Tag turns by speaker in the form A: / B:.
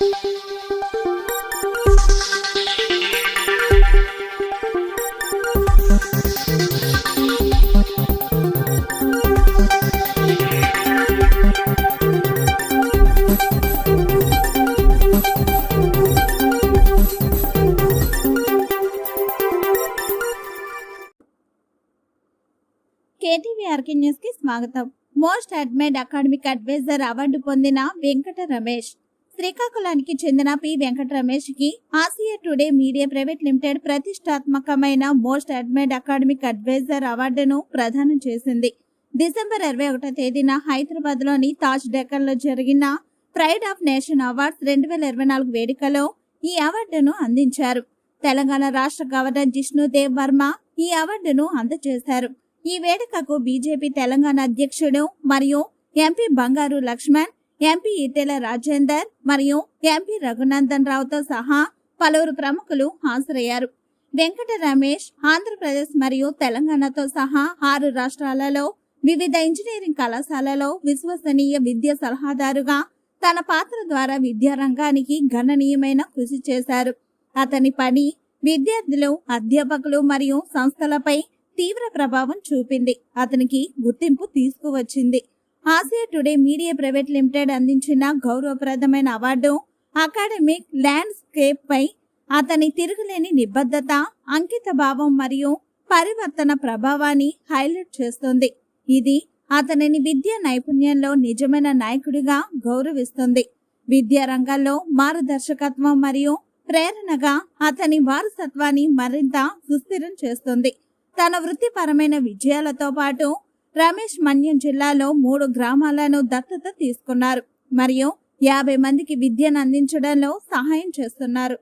A: KTV RK న్యూస్కి స్వాగతం. Most admired academic advisor award పొందిన వెంకట రమేష్. శ్రీకాకుళానికి చెందిన P. Venkata రమేష్కి Asia today media private limited ప్రతిష్టాత్మకమైన మోస్ట్ అడ్మైర్డ్ అకాడమిక్ అడ్వైజర్ అవార్డును ప్రదానం చేసింది. డిసెంబర్ ఇరవై ఒకటో తేదీన హైదరాబాద్లోని తాజ్ డెక్కన్లో జరిగిన ప్రైడ్ ఆఫ్ నేషన్ అవార్డ్స్ రెండు వేల ఇరవై నాలుగు వేడుకలో ఈ అవార్డును అందించారు. తెలంగాణ రాష్ట్ర గవర్నర్ జిష్ణుదేవ్ వర్మ ఈ అవార్డును అందజేశారు. ఈ వేడుకకు బీజేపీ తెలంగాణ అధ్యక్షుడు మరియు ఎంపీ బంగారు లక్ష్మణ్ ఎంపీ ఈటెల రాజేందర్ మరియు ఎంపీ రఘునందన్ రావుతో సహా పలువురు ప్రముఖులు హాజరయ్యారు. వెంకట రమేష్ ఆంధ్రప్రదేశ్ మరియు తెలంగాణతో సహా ఆరు రాష్ట్రాలలో వివిధ ఇంజనీరింగ్ కళాశాలలో విశ్వసనీయ విద్యా సలహాదారుగా తన పాత్ర ద్వారా విద్యారంగానికి గణనీయమైన కృషి చేశారు. అతని పని విద్యార్థులు అధ్యాపకులు మరియు సంస్థలపై తీవ్ర ప్రభావం చూపింది. అతనికి గుర్తింపు తీసుకువచ్చింది. Asia today media private limited అందించిన గౌరవప్రదమైన అవార్డు అకాడమిక్ ల్యాండ్స్కేప్ పై అతని తిరుగులేని నిబద్ధత అంకిత భావం మరియు పరివర్తన ప్రభావాన్ని హైలైట్ చేస్తుంది. ఇది అతనిని విద్యా నైపుణ్యంలో నిజమైన నాయకుడిగా గౌరవిస్తుంది. విద్యా రంగాల్లో మార్గదర్శకత్వం మరియు ప్రేరణగా అతని వారసత్వాన్ని మరింత సుస్థిరం చేస్తుంది. తన వృత్తిపరమైన విజయాలతో పాటు రమేష్ మన్యం జిల్లాలో మూడు గ్రామాలను దత్తత తీసుకున్నారు. మరియు యాభై మందికి విద్యను అందించడంలో సహాయం చేస్తున్నారు.